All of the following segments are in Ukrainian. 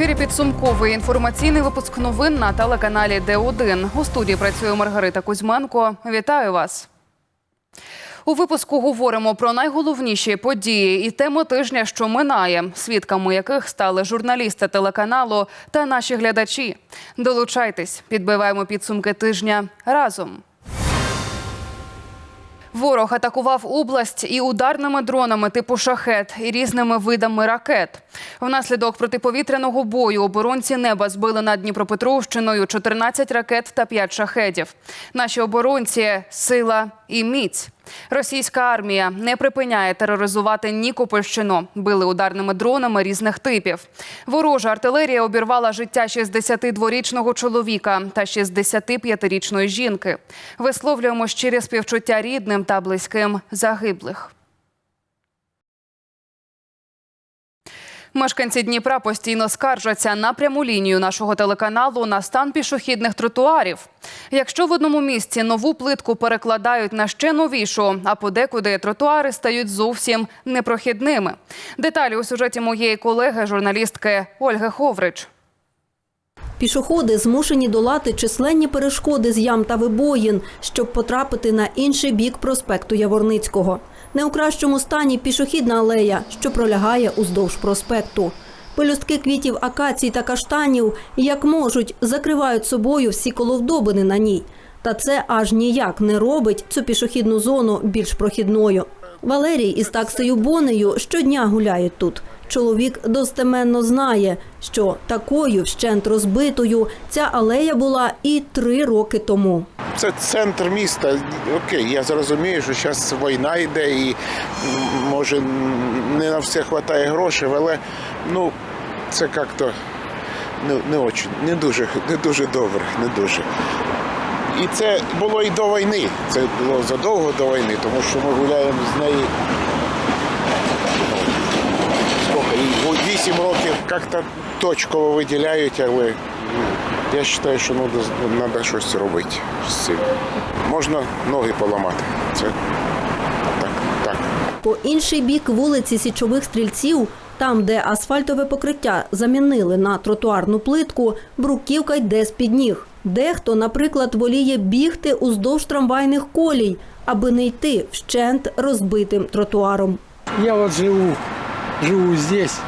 Ефірі підсумковий інформаційний випуск новин на телеканалі Д1. У студії працює Маргарита Кузьменко. Вітаю вас. У випуску говоримо про найголовніші події і теми тижня, що минає, свідками яких стали журналісти телеканалу та наші глядачі. Долучайтесь, підбиваємо підсумки тижня разом. Ворог атакував область і ударними дронами типу шахет і різними видами ракет. Внаслідок протиповітряного бою оборонці неба збили над Дніпропетровщиною 14 ракет та 5 шахедів. Наші оборонці сила і міць. Російська армія не припиняє тероризувати Нікопольщину. Били ударними дронами різних типів. Ворожа артилерія обірвала життя 62-річного чоловіка та 65-річної жінки. Висловлюємо щире співчуття рідним та близьким загиблих. Мешканці Дніпра постійно скаржаться на пряму лінію нашого телеканалу на стан пішохідних тротуарів. Якщо в одному місці нову плитку перекладають на ще новішу, а подекуди тротуари стають зовсім непрохідними. Деталі у сюжеті моєї колеги, журналістки Ольги Ховрич. Пішоходи змушені долати численні перешкоди з ям та вибоїн, щоб потрапити на інший бік проспекту Яворницького. Не у кращому стані пішохідна алея, що пролягає уздовж проспекту. Пелюстки квітів акацій та каштанів, як можуть, закривають собою всі коловдобини на ній. Та це аж ніяк не робить цю пішохідну зону більш прохідною. Валерій із таксою Бонею щодня гуляють тут. Чоловік достеменно знає, що такою вщент розбитою ця алея була і три роки тому. Це центр міста. Окей, я зрозумію, що зараз війна йде і може не на все вистачає грошей, але ну це як-то не, не, не, дуже, не дуже добре, не дуже. І це було і до війни. Це було задовго до війни, тому що ми гуляємо з нею. ну, Скільки? І 8 років як-то точково виділяють, але я вважаю, що треба щось робити з цим. Можна ноги поламати. Це так, так. По інший бік вулиці Січових стрільців, там, де асфальтове покриття замінили на тротуарну плитку, бруківка йде з під ніг. Дехто, наприклад, воліє бігти уздовж трамвайних колій, аби не йти вщент розбитим тротуаром. Я вот живу, живу здесь.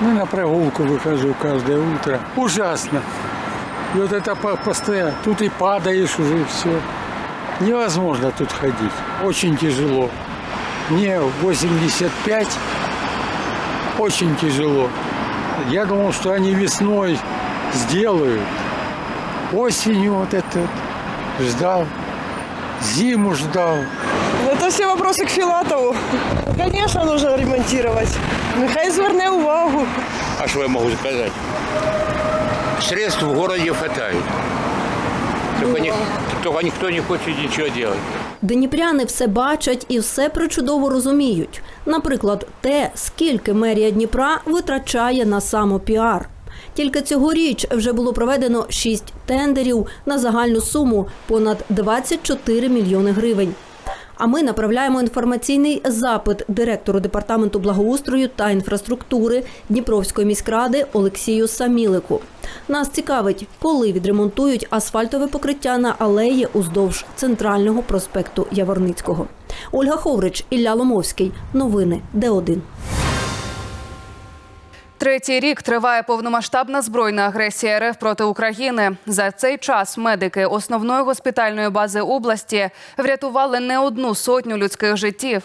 Ну, на прогулку выхожу каждое утро. Ужасно. И вот это по- постоянно. Тут и падаешь уже все. Невозможно тут ходить. Очень тяжело. Мне 85. Очень тяжело. Я думал, что они весной сделают. Осенью вот это вот ждал. Зиму ждал. Это все вопросы к Филатову. Конечно, нужно ремонтировать. Нехай зверне увагу. А что я могу сказать? Средств в городе хватает. Только, ни- только никто не хочет ничего делать. Дніпряни все бачать і все причудово розуміють. Наприклад, те, скільки мерія Дніпра витрачає на самопіар. Тільки цьогоріч вже було проведено шість тендерів на загальну суму понад 24 мільйони гривень. А ми направляємо інформаційний запит директору департаменту благоустрою та інфраструктури Дніпровської міськради Олексію Самілику. Нас цікавить, коли відремонтують асфальтове покриття на алеї уздовж центрального проспекту Яворницького. Ольга Ховрич, Ілля Ломовський. Новини Д1. Третій рік триває повномасштабна збройна агресія РФ проти України. За цей час медики основної госпітальної бази області врятували не одну сотню людських життів.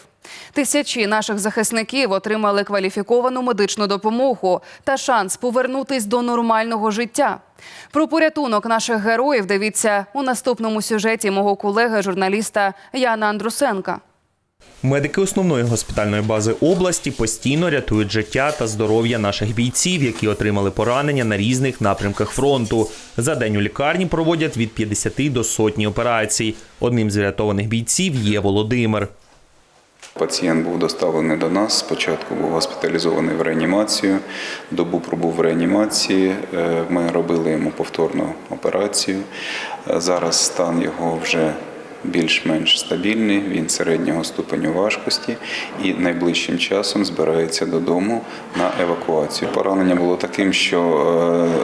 Тисячі наших захисників отримали кваліфіковану медичну допомогу та шанс повернутись до нормального життя. Про порятунок наших героїв дивіться у наступному сюжеті мого колеги, журналіста Яна Андрусенка. Медики основної госпітальної бази області постійно рятують життя та здоров'я наших бійців, які отримали поранення на різних напрямках фронту. За день у лікарні проводять від 50 до сотні операцій. Одним з врятованих бійців є Володимир. Пацієнт був доставлений до нас. Спочатку був госпіталізований в реанімацію. Добу пробув в реанімації. Е, Ми робили йому повторну операцію. Е, Зараз стан його вже більш-менш стабільний, він середнього ступеню важкості і найближчим часом збирається додому на евакуацію. Поранення було таким, що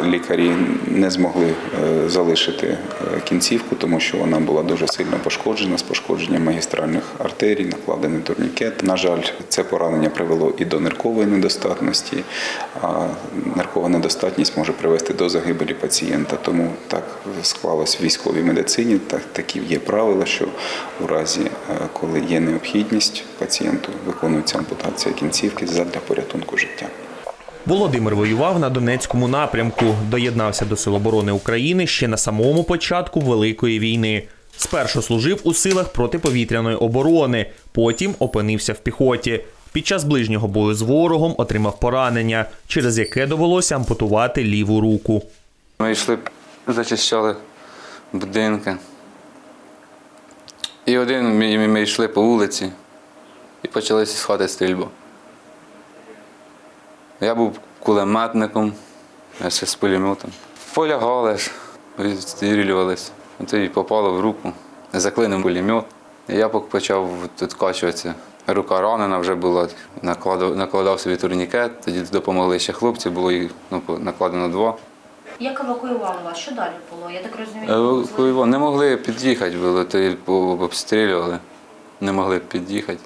е, лікарі не змогли е, залишити е, кінцівку, тому що вона була дуже сильно пошкоджена з пошкодженням магістральних артерій, накладений турнікет. На жаль, це поранення привело і до ниркової недостатності, а ниркова недостатність може привести до загибелі пацієнта. Тому так склалось в військовій медицині. Так такі є правила, що у разі, е, коли є необхідність, пацієнту виконується ампутація кінцівки задля порятунку життя. Володимир воював на Донецькому напрямку, доєднався до Сил оборони України ще на самому початку Великої війни. Спершу служив у силах протиповітряної оборони, потім опинився в піхоті. Під час ближнього бою з ворогом отримав поранення, через яке довелося ампутувати ліву руку. Ми йшли, зачищали будинки. І один ми, ми йшли по вулиці і почалися з хати. Я був кулеметником, я ще з пулеметом. Полягали ж, відстрілювалися. Тоді попало в руку, заклинив пулемет. Я почав відкачуватися. Рука ранена вже була, накладав, накладав собі турнікет, тоді допомогли ще хлопці, було їх ну, накладено два. Як евакуювали вас? Що далі було? Я так розумію, Евакуювали. Не могли під'їхати, було, то обстрілювали, не могли під'їхати.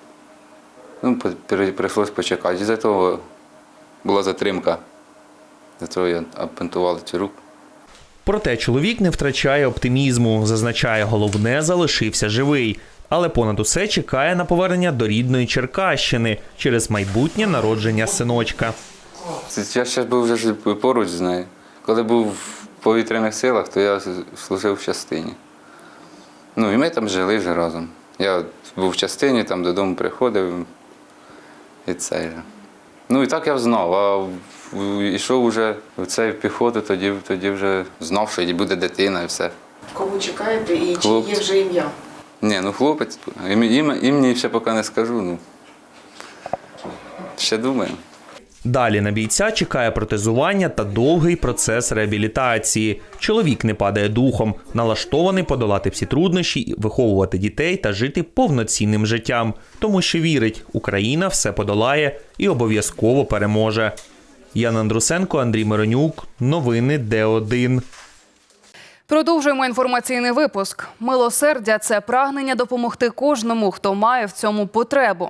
Ну, по- при- прийшлось почекати. Із-за того була затримка. Для того я обпентували цю руку. Проте чоловік не втрачає оптимізму, зазначає, головне залишився живий. Але понад усе чекає на повернення до рідної Черкащини через майбутнє народження синочка. Я ще був вже поруч з нею. Коли був в повітряних силах, то я служив в частині. Ну і ми там жили вже разом. Я був в частині, там додому приходив. І це. Ну і так я знав. А йшов вже в цей піхоту, тоді, тоді вже знав, що буде дитина і все. Кого чекаєте і чи є вже ім'я? Ні, ну хлопець, ім, ім, імені ще поки не скажу. Ну. Ще думаю. Далі на бійця чекає протезування та довгий процес реабілітації. Чоловік не падає духом, налаштований подолати всі труднощі, виховувати дітей та жити повноцінним життям, тому що вірить, Україна все подолає і обов'язково переможе. Ян Андрусенко, Андрій Миронюк. Новини Д1. Продовжуємо інформаційний випуск. Милосердя це прагнення допомогти кожному, хто має в цьому потребу.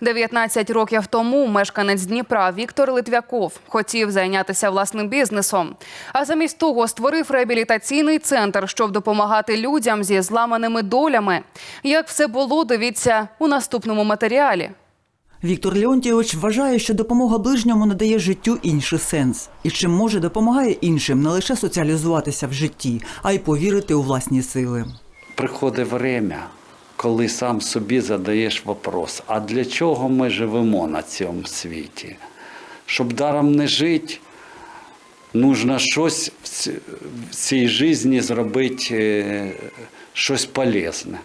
19 років тому мешканець Дніпра Віктор Литвяков хотів зайнятися власним бізнесом, а замість того створив реабілітаційний центр, щоб допомагати людям зі зламаними долями. Як все було, дивіться у наступному матеріалі. Віктор Леонтійович вважає, що допомога ближньому надає життю інший сенс, і чим може допомагає іншим не лише соціалізуватися в житті, а й повірити у власні сили. приходить время, коли сам собі задаєш вопрос, а для чого ми живемо на цьому світі? Щоб даром не жити, нужно щось в цій житті зробити е, щось полезне.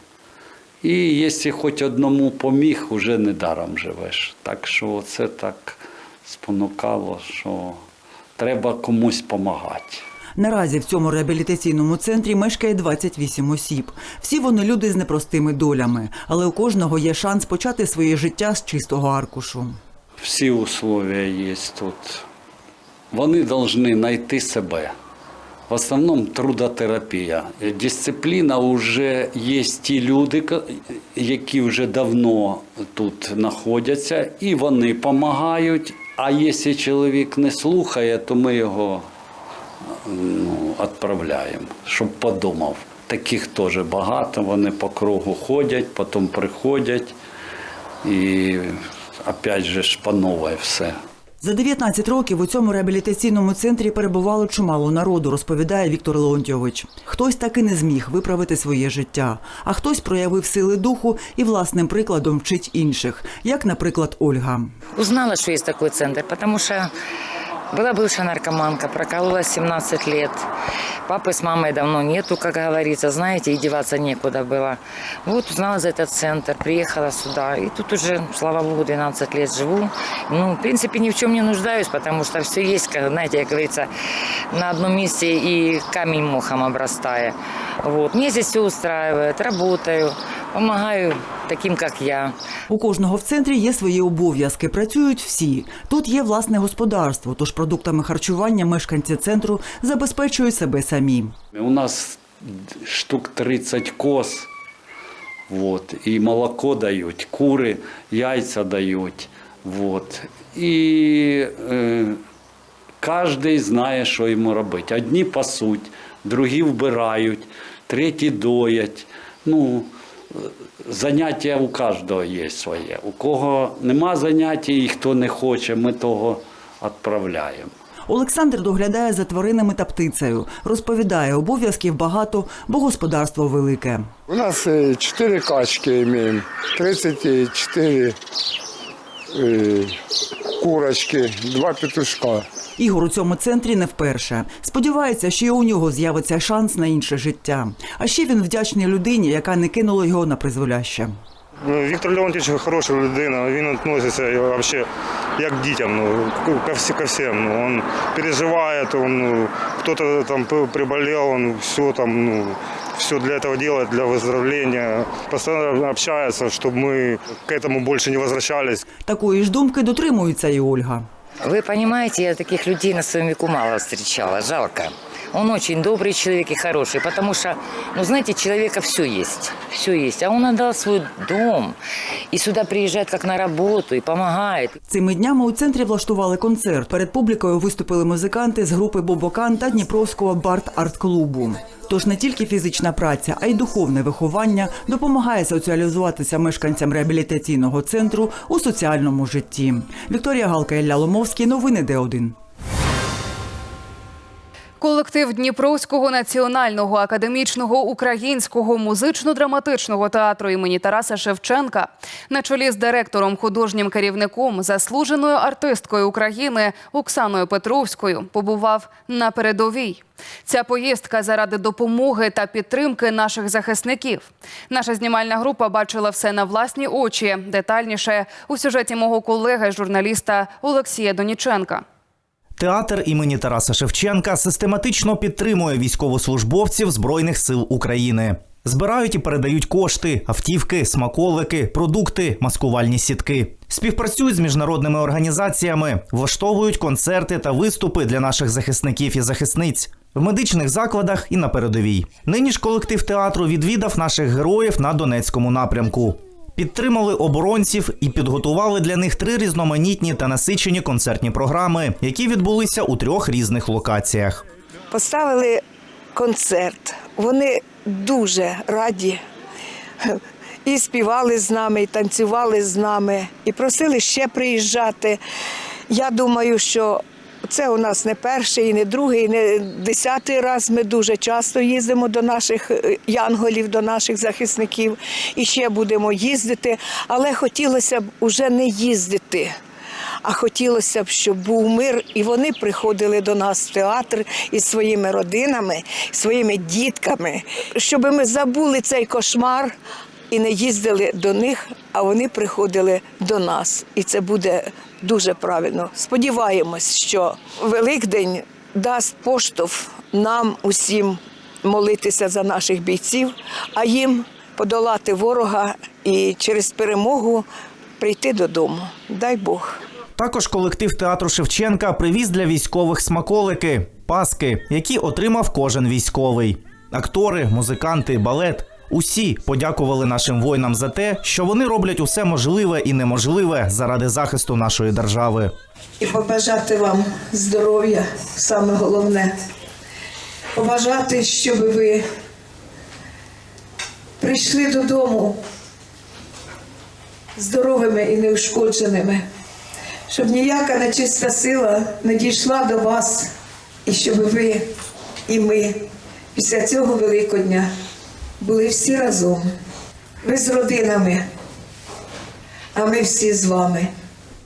І якщо хоч одному поміг, уже не даром живеш. Так що це так спонукало, що треба комусь допомагати. Наразі в цьому реабілітаційному центрі мешкає 28 осіб. Всі вони люди з непростими долями, але у кожного є шанс почати своє життя з чистого аркушу. всі условия є тут. Вони повинні знайти себе. В основному трудотерапія. Дисципліна вже є ті люди, які вже давно тут знаходяться, і вони допомагають. А якщо чоловік не слухає, то ми його ну, відправляємо, щоб подумав. Таких теж багато, вони по кругу ходять, потім приходять і опять же ж по новій все. За 19 років у цьому реабілітаційному центрі перебувало чимало народу, розповідає Віктор Леонтьович. Хтось таки не зміг виправити своє життя, а хтось проявив сили духу і власним прикладом вчить інших, як, наприклад, Ольга. Узнала, що є такий центр, потому что была бывшая наркоманка, прокололась 17 лет. Папы с мамой давно нету, как говорится, знаете, и деваться некуда было. Вот узнала за этот центр, приехала сюда. И тут уже, слава богу, 12 лет живу. Ну, в принципе, ни в чем не нуждаюсь, потому что все есть, как, знаете, как говорится, на одном месте и камень мохом обрастая. Вот. Мне здесь все устраивает, работаю, помогаю таким, как я. У кожного в центрі є свої обов'язки. Працюють всі. Тут є власне господарство, тож продуктами харчування мешканці центру забезпечують себе самі. У нас штук 30 коз, вот, і молоко дають, кури, яйця дають. Вот. І е, кожен знає, що йому робити. Одні пасуть, другі вбирають, треті доять. Ну, заняття у кожного є своє. У кого нема заняття і хто не хоче, ми того відправляємо. Олександр доглядає за тваринами та птицею. Розповідає, обов'язків багато, бо господарство велике. У нас э, четыре качки имеем, 34 э, курочки, два петушка. Ігор у цьому центрі не вперше. Сподівається, що і у нього з'явиться шанс на інше життя. А ще він вдячний людині, яка не кинула його на призволяще. Ну, Віктор Леонтьович хороша людина, він відноситься вообще як дітям, ну, ко, всі, ко всім. Ну, он переживає, он, ну, кто-то там п- приболел, он все там, ну, все для этого делает, для выздоровления. Постоянно общается, чтобы мы к этому больше не возвращались. Такої ж думки дотримується і Ольга. Вы понимаете, я таких людей на своем веку мало встречала, жалко. Он очень добрый человек и хороший, потому что, ну знаете, человека все есть, все есть. А он отдал свой дом и сюда приезжает как на работу и помогает. Цими днями у центрі влаштували концерт. Перед публікою виступили музиканти з групи Бобокан та Дніпровського бард-арт-клубу. Тож не тільки фізична праця, а й духовне виховання допомагає соціалізуватися мешканцям реабілітаційного центру у соціальному житті. Вікторія Галка Ілля Ломовський. Новини Д1. Колектив Дніпровського національного академічного українського музично-драматичного театру імені Тараса Шевченка на чолі з директором, художнім керівником, заслуженою артисткою України Оксаною Петровською побував на передовій. Ця поїздка заради допомоги та підтримки наших захисників. Наша знімальна група бачила все на власні очі. Детальніше у сюжеті мого колеги, журналіста Олексія Доніченка. Театр імені Тараса Шевченка систематично підтримує військовослужбовців Збройних сил України. Збирають і передають кошти, автівки, смаколики, продукти, маскувальні сітки. Співпрацюють з міжнародними організаціями, влаштовують концерти та виступи для наших захисників і захисниць в медичних закладах і на передовій. Нині ж колектив театру відвідав наших героїв на Донецькому напрямку. Підтримали оборонців і підготували для них три різноманітні та насичені концертні програми, які відбулися у трьох різних локаціях. Поставили концерт. Вони дуже раді. І співали з нами, і танцювали з нами, і просили ще приїжджати. Я думаю, що це у нас не перший, і не другий, і не десятий раз. Ми дуже часто їздимо до наших е, янголів, до наших захисників і ще будемо їздити. Але хотілося б уже не їздити. А хотілося б, щоб був мир, і вони приходили до нас в театр із своїми родинами, своїми дітками, щоб ми забули цей кошмар і не їздили до них, а вони приходили до нас. І це буде дуже правильно. Сподіваємось, що Великдень дасть поштовх нам усім молитися за наших бійців, а їм подолати ворога і через перемогу прийти додому. Дай Бог. Також колектив театру Шевченка привіз для військових смаколики, паски, які отримав кожен військовий. Актори, музиканти, балет. Усі подякували нашим воїнам за те, що вони роблять усе можливе і неможливе заради захисту нашої держави. І побажати вам здоров'я, саме головне. Побажати, щоб ви прийшли додому здоровими і неушкодженими, щоб ніяка нечиста сила не дійшла до вас, і щоб ви і ми після цього Великодня були всі разом. Ви з родинами, а ми всі з вами.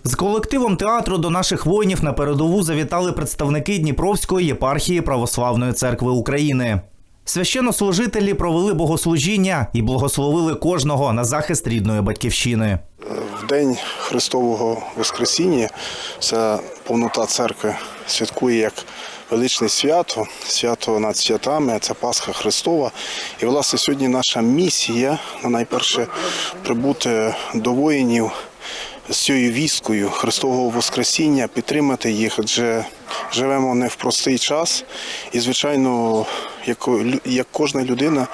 З колективом театру до наших воїнів на передову завітали представники Дніпровської єпархії Православної церкви України. Священнослужителі провели богослужіння і благословили кожного на захист рідної батьківщини. В день Христового Воскресіння ця повнота церкви святкує як величне свято, свято над святами, це Пасха Христова. І, власне, сьогодні наша місія найперше прибути до воїнів з цією вісткою Христового Воскресіння, підтримати їх, адже живемо не в простий час. І, звичайно, як, як кожна людина,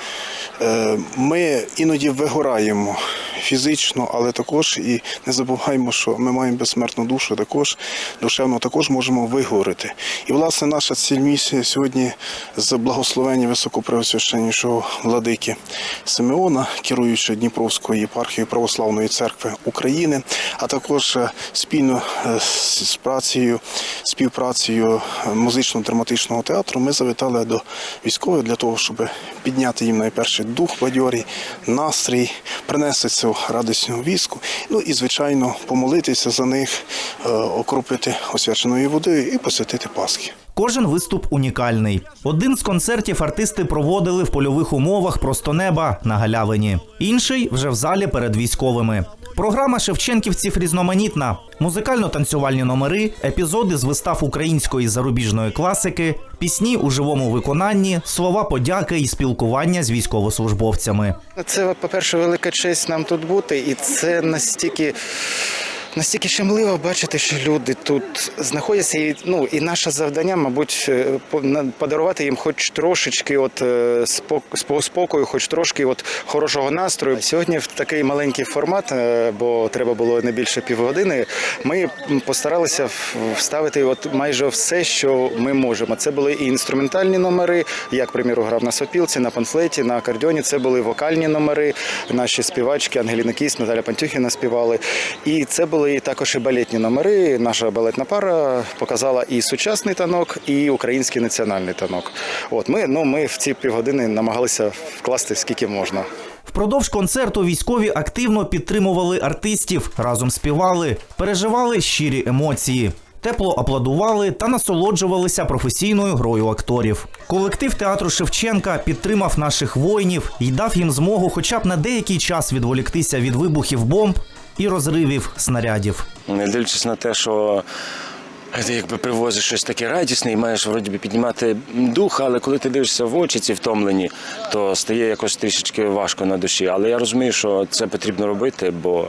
е, ми іноді вигораємо фізично, але також і не забуваємо, що ми маємо безсмертну душу, також душевно також можемо вигорити. І власне наша ціль місія сьогодні з благословення високопреосвященнішого владики Симеона, керуючи Дніпровською єпархією Православної церкви України, а також е, спільно е, з працею, співпрацею е, музично-драматичного театру ми завітали до військових для того, щоб підняти їм найперше дух бадьорий, настрій, принести цю радісну віску. Ну і звичайно помолитися за них, е, окропити освяченою водою і посвятити Пасхи. Кожен виступ унікальний. Один з концертів артисти проводили в польових умовах просто неба на галявині. Інший вже в залі перед військовими. Програма шевченківців різноманітна: музикально-танцювальні номери, епізоди з вистав української зарубіжної класики, пісні у живому виконанні, слова подяки і спілкування з військовослужбовцями. Це, по-перше, велика честь нам тут бути, і це настільки. Настільки щемливо бачити, що люди тут знаходяться, і ну і наше завдання, мабуть, е, подарувати їм хоч трошечки, от е, спок- спокою, хоч трошки от хорошого настрою. Сьогодні в такий маленький формат, е, бо треба було не більше півгодини. Ми постаралися вставити от майже все, що ми можемо. Це були і інструментальні номери, як, приміру, грав на сопілці, на панфлеті, на акордіоні. Це були вокальні номери. Наші співачки Ангеліна Кіс, Наталя Пантюхіна співали. І це були також і балетні номери. Наша балетна пара показала і сучасний танок, і український національний танок. От ми, ну, ми в ці півгодини намагалися вкласти скільки можна. Впродовж концерту військові активно підтримували артистів, разом співали, переживали щирі емоції. Тепло аплодували та насолоджувалися професійною грою акторів. Колектив театру Шевченка підтримав наших воїнів і дав їм змогу, хоча б на деякий час відволіктися від вибухів бомб і розривів снарядів. Не дивлячись на те, що ти якби привозиш щось таке радісне і маєш вроді би піднімати дух, але коли ти дивишся в очі ці втомлені, то стає якось трішечки важко на душі. Але я розумію, що це потрібно робити, бо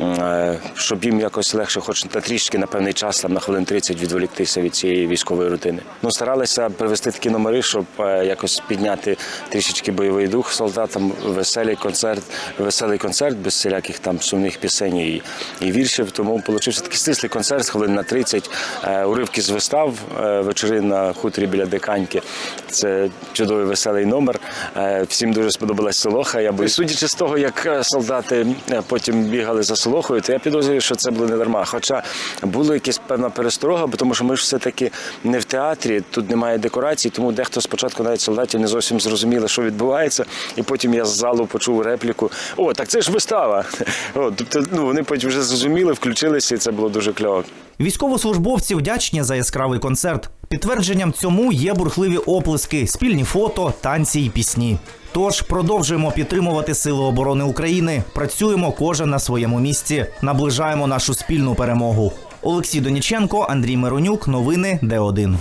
е, щоб їм якось легше, хоч на трішки на певний час, там на хвилин 30 відволіктися від цієї військової рутини. Ну старалися привести такі номери, щоб е, якось підняти трішечки бойовий дух солдатам, веселий концерт, веселий концерт без всіляких там сумних пісень і, і віршів. Тому получився такий стислий концерт, хвилин на 30, е, уривки з вистав, е, вечори на хуторі біля Диканьки. Це чудовий веселий номер. Е, Всім дуже сподобалась Солоха. Я бо судячи з того, як е, солдати е, потім бігали за Солохою, то я підозрюю, що це було не дарма. Хоча була якась певна пересторога, бо тому що ми ж все-таки не в театрі, тут немає декорацій, тому дехто спочатку навіть солдатів не зовсім зрозуміли, що відбувається. І потім я з залу почув репліку: О, так це ж вистава. О, тобто, ну вони потім вже зрозуміли, включилися, і це було дуже кльово. Військовослужбовці вдячні за яскравий концерт. Підтвердженням цьому є бурхливі оплески, спільні фото, танці і пісні. Тож продовжуємо підтримувати Сили оборони України. Працюємо кожен на своєму місці, наближаємо нашу спільну перемогу. Олексій Доніченко, Андрій Миронюк. Новини Д1.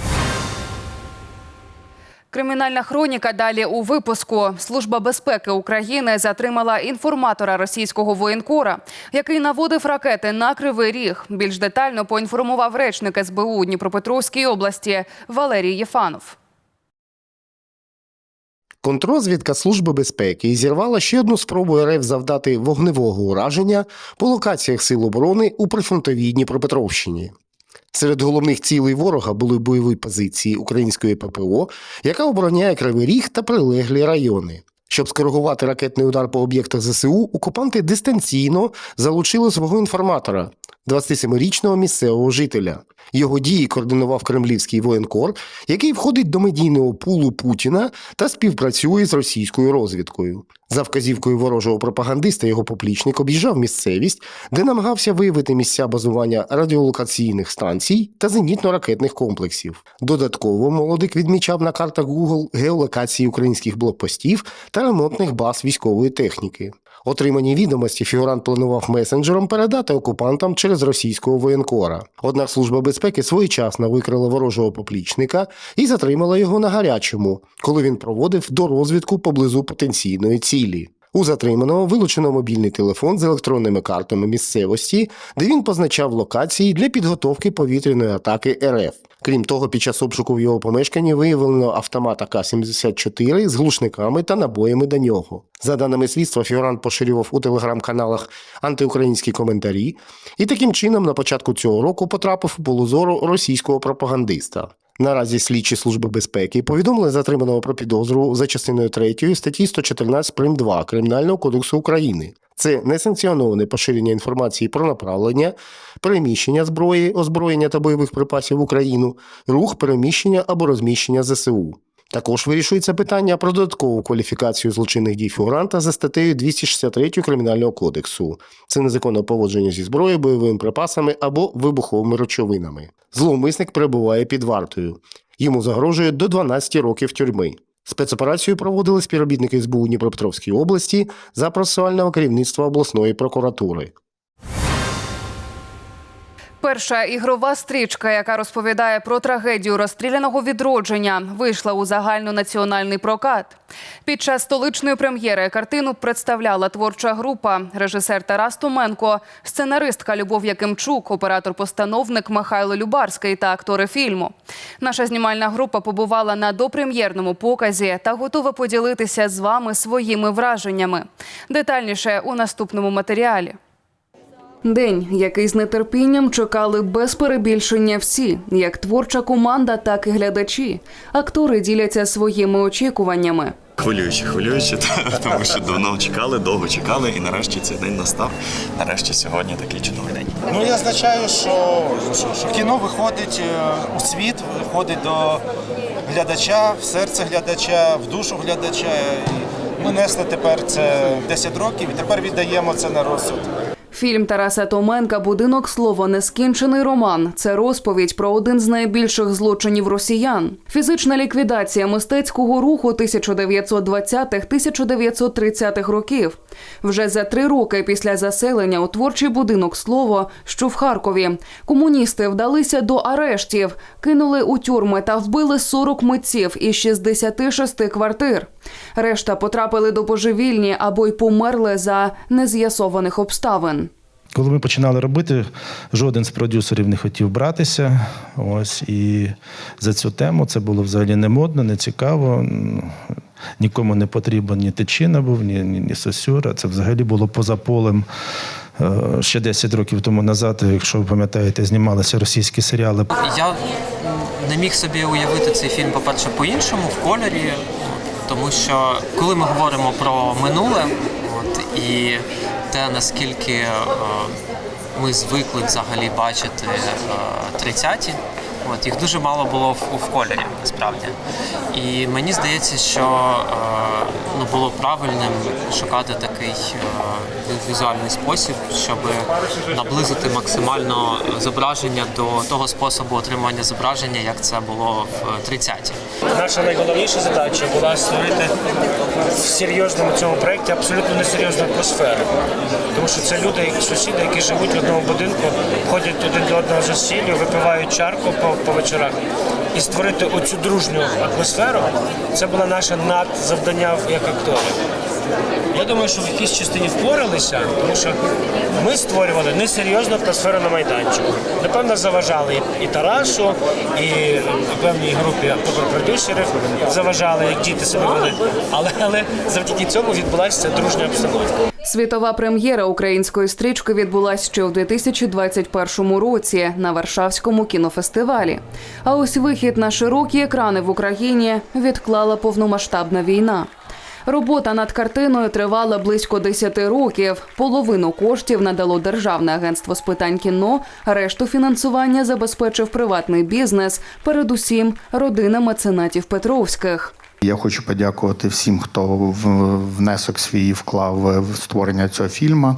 Кримінальна хроніка далі у випуску. Служба безпеки України затримала інформатора російського воєнкора, який наводив ракети на кривий ріг. Більш детально поінформував речник СБУ Дніпропетровській області Валерій Єфанов. Контрозвідка Служби безпеки зірвала ще одну спробу РФ завдати вогневого ураження по локаціях Сил оборони у прифронтовій Дніпропетровщині. Серед головних цілей ворога були бойові позиції української ППО, яка обороняє Кривий Ріг та прилеглі райони. Щоб скоригувати ракетний удар по об'єктах ЗСУ, окупанти дистанційно залучили свого інформатора, 27-річного місцевого жителя. Його дії координував кремлівський воєнкор, який входить до медійного пулу Путіна та співпрацює з російською розвідкою. За вказівкою ворожого пропагандиста його поплічник об'їжджав місцевість, де намагався виявити місця базування радіолокаційних станцій та зенітно-ракетних комплексів. Додатково молодик відмічав на картах Google геолокації українських блокпостів та ремонтних баз військової техніки. Отримані відомості фігурант планував месенджером передати окупантам через російського воєнкора. Однак Служба безпеки своєчасно викрила ворожого поплічника і затримала його на гарячому, коли він проводив дорозвідку поблизу потенційної цілі. У затриманого вилучено мобільний телефон з електронними картами місцевості, де він позначав локації для підготовки повітряної атаки РФ. Крім того, під час обшуку в його помешканні виявлено автомат АК-74 з глушниками та набоями до нього. За даними слідства, фігурант поширював у телеграм-каналах антиукраїнські коментарі і таким чином на початку цього року потрапив у поле зору російського пропагандиста. Наразі слідчі служби безпеки повідомили затриманого про підозру за частиною 3 статті 114 прим. 2 Кримінального кодексу України. Це несанкціоноване поширення інформації про направлення, переміщення зброї, озброєння та бойових припасів в Україну, рух, переміщення або розміщення ЗСУ. Також вирішується питання про додаткову кваліфікацію злочинних дій фігуранта за статтею 263 Кримінального кодексу. Це незаконне поводження зі зброєю, бойовими припасами або вибуховими речовинами. Зловмисник перебуває під вартою. Йому загрожує до 12 років тюрми. Спецоперацію проводили співробітники СБУ Дніпропетровської області за процесуального керівництва обласної прокуратури. Перша ігрова стрічка, яка розповідає про трагедію розстріляного відродження, вийшла у загальнонаціональний прокат. Під час столичної прем'єри картину представляла творча група, режисер Тарас Томенко, сценаристка Любов Якимчук, оператор-постановник Михайло Любарський та актори фільму. Наша знімальна група побувала на допрем'єрному показі та готова поділитися з вами своїми враженнями. Детальніше у наступному матеріалі. День, який з нетерпінням чекали без перебільшення всі, як творча команда, так і глядачі. Актори діляться своїми очікуваннями. Хвилююче, хвилююче, тому що давно чекали, довго чекали, і нарешті цей день настав. Нарешті сьогодні такий чудовий день. Ну я означаю, що, що, що кіно виходить е, у світ, виходить до глядача, в серце глядача, в душу глядача. І ми несли тепер це 10 років і тепер віддаємо це на розсуд. Фільм Тараса Томенка Будинок слово нескінчений роман. Це розповідь про один з найбільших злочинів росіян. Фізична ліквідація мистецького руху 1920-1930-х років. Вже за три роки після заселення у творчий будинок слово, що в Харкові, комуністи вдалися до арештів, кинули у тюрми та вбили 40 митців із 66 квартир. Решта потрапили до божевільні або й померли за нез'ясованих обставин. Коли ми починали робити, жоден з продюсерів не хотів братися. Ось і за цю тему це було взагалі не модно, не цікаво. Нікому не потрібен ні тичина був, ні, ні, ні сосюра. Це взагалі було поза полем. Е, Ще 10 років тому назад, якщо ви пам'ятаєте, знімалися російські серіали. Я не міг собі уявити цей фільм, по-перше, по-іншому, в кольорі, тому що коли ми говоримо про минуле, от, і те, наскільки е, ми звикли взагалі бачити е, 30-ті, От, їх дуже мало було в, в кольорі, насправді. І мені здається, що е, ну, було правильним шукати такий е, візуальний спосіб, щоб наблизити максимально зображення до того способу отримання зображення, як це було в 30-ті. Наша найголовніша задача була створити в серйозному цьому проєкті абсолютно несерйозну атмосферу. Тому що це люди, сусіди, які живуть в одному будинку, ходять один до одного за сіллю, випивають чарку по, по вечорах. І створити оцю дружню атмосферу це було наше надзавдання як акторів. Я думаю, що в якійсь частині впоралися, тому що ми створювали несерйозну атмосферу на майданчику. Напевно, заважали і Тарашу, і певній групі продюсерів заважали, як діти себе вели. Але, але завдяки цьому відбулася ця дружня обстановка. Світова прем'єра української стрічки відбулась ще у 2021 році на Варшавському кінофестивалі. А ось вихід на широкі екрани в Україні відклала повномасштабна війна. Робота над картиною тривала близько 10 років. Половину коштів надало Державне агентство з питань кіно, решту фінансування забезпечив приватний бізнес, передусім родина меценатів Петровських. Я хочу подякувати всім, хто внесок свій вклав в створення цього фільму.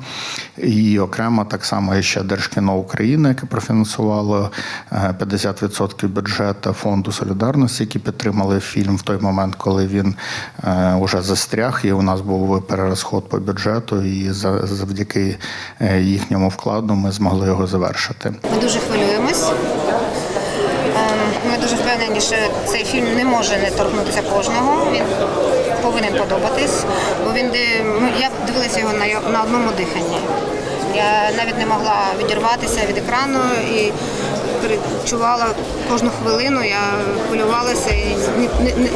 І окремо так само ще Держкіно України, яке профінансувало е, 50% бюджету фонду солідарності, які підтримали фільм в той момент, коли він вже застряг. І у нас був перерозход по бюджету. І за- завдяки е, їхньому вкладу ми змогли його завершити. Ми дуже хвилюємось. Ем, Ми дуже впевнені, що цей фільм не може не торкнутися кожного. Він повинен подобатись, бо він ну, я дивилася його на, одному диханні. Я навіть не могла відірватися від екрану і відчувала кожну хвилину. Я хвилювалася і не, не,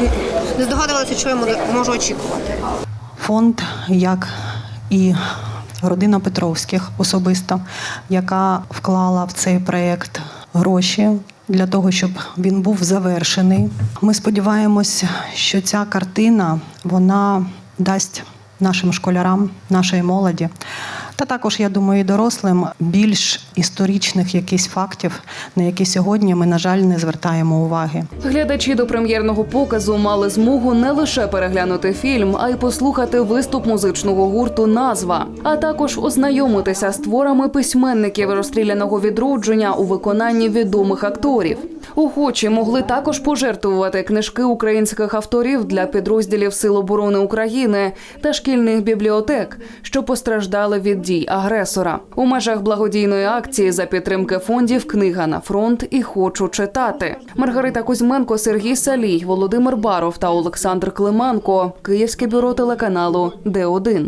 не, здогадувалася, що я можу очікувати. фонд, як і родина Петровських особисто, яка вклала в цей проєкт гроші для того, щоб він був завершений. Ми сподіваємося, що ця картина вона дасть нашим школярам, нашої молоді. Та також, я думаю, і дорослим більш історичних якісь фактів, на які сьогодні ми, на жаль, не звертаємо уваги. Глядачі до прем'єрного показу мали змогу не лише переглянути фільм, а й послухати виступ музичного гурту Назва, а також ознайомитися з творами письменників розстріляного відродження у виконанні відомих акторів. Охочі могли також пожертвувати книжки українських авторів для підрозділів Сил оборони України та шкільних бібліотек, що постраждали від дій агресора. У межах благодійної акції за підтримки фондів Книга на фронт і хочу читати. Маргарита Кузьменко, Сергій Салій, Володимир Баров та Олександр Клименко. Київське бюро телеканалу Д1.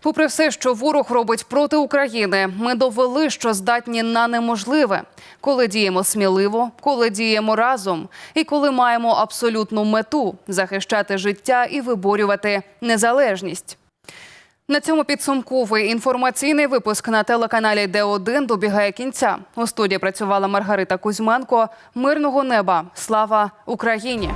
Попри все, що ворог робить проти України, ми довели, що здатні на неможливе, коли діємо сміливо, коли діємо разом, і коли маємо абсолютну мету захищати життя і виборювати незалежність. На цьому підсумковий інформаційний випуск на телеканалі Д1 добігає кінця. У студії працювала Маргарита Кузьменко. Мирного неба. Слава Україні!